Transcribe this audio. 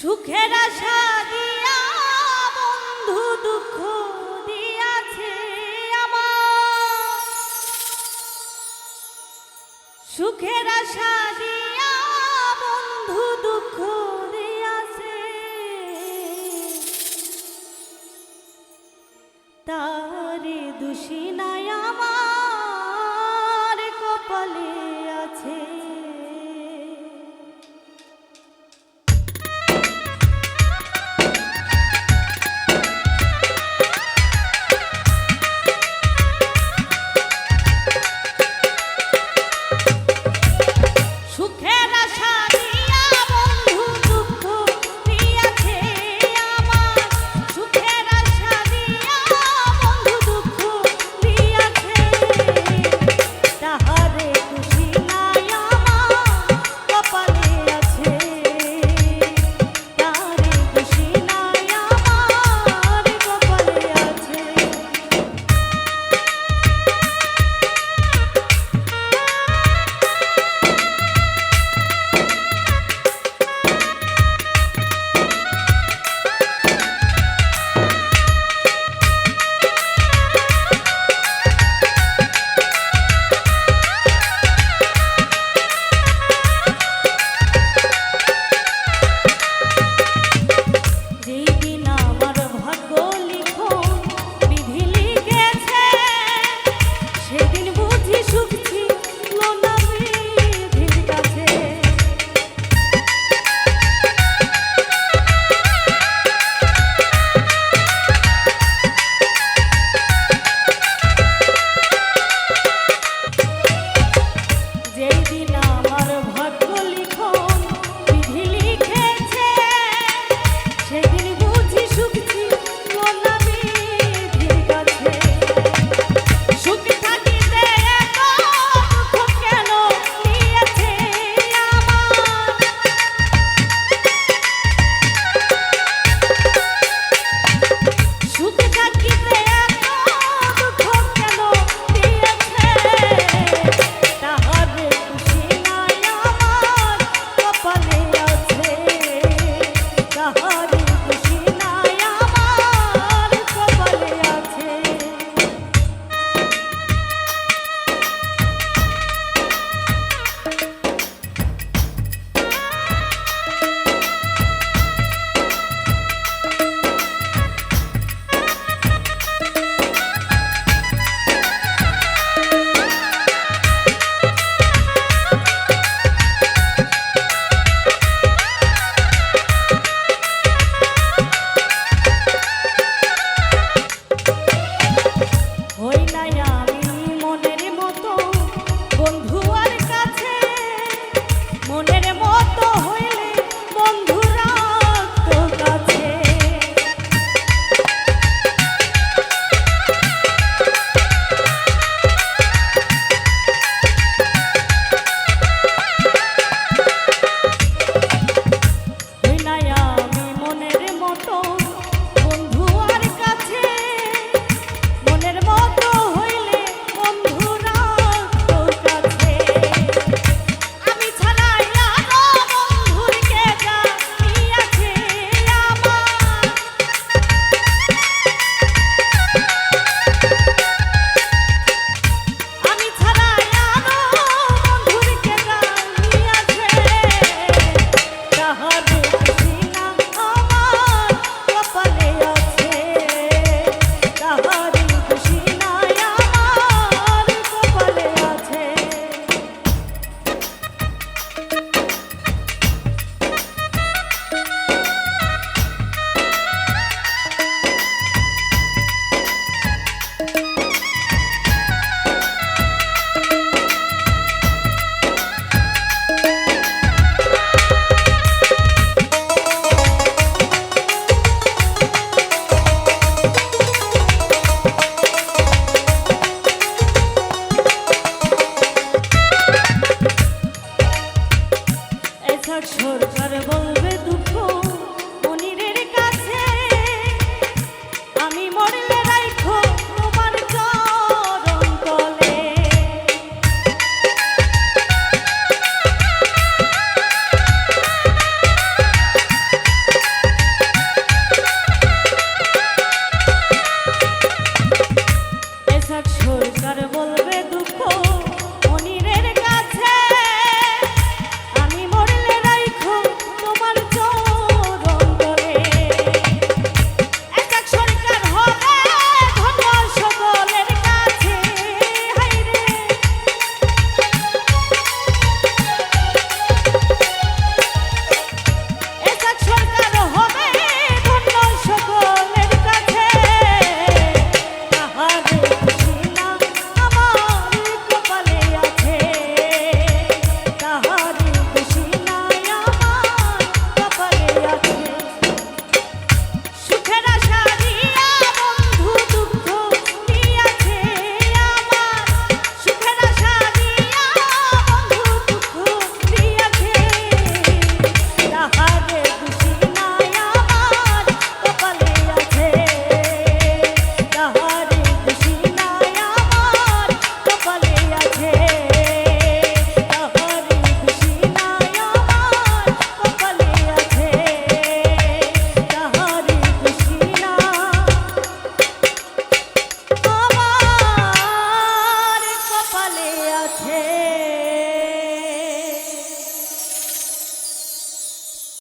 সুখের আশা দিয়া, বন্ধু দুঃখ দিয়াছে আমার। সুখের আশা দিয়া, বন্ধু দুঃখ দিয়াছে। তারে দোষী নাই আমার কপালে। Tô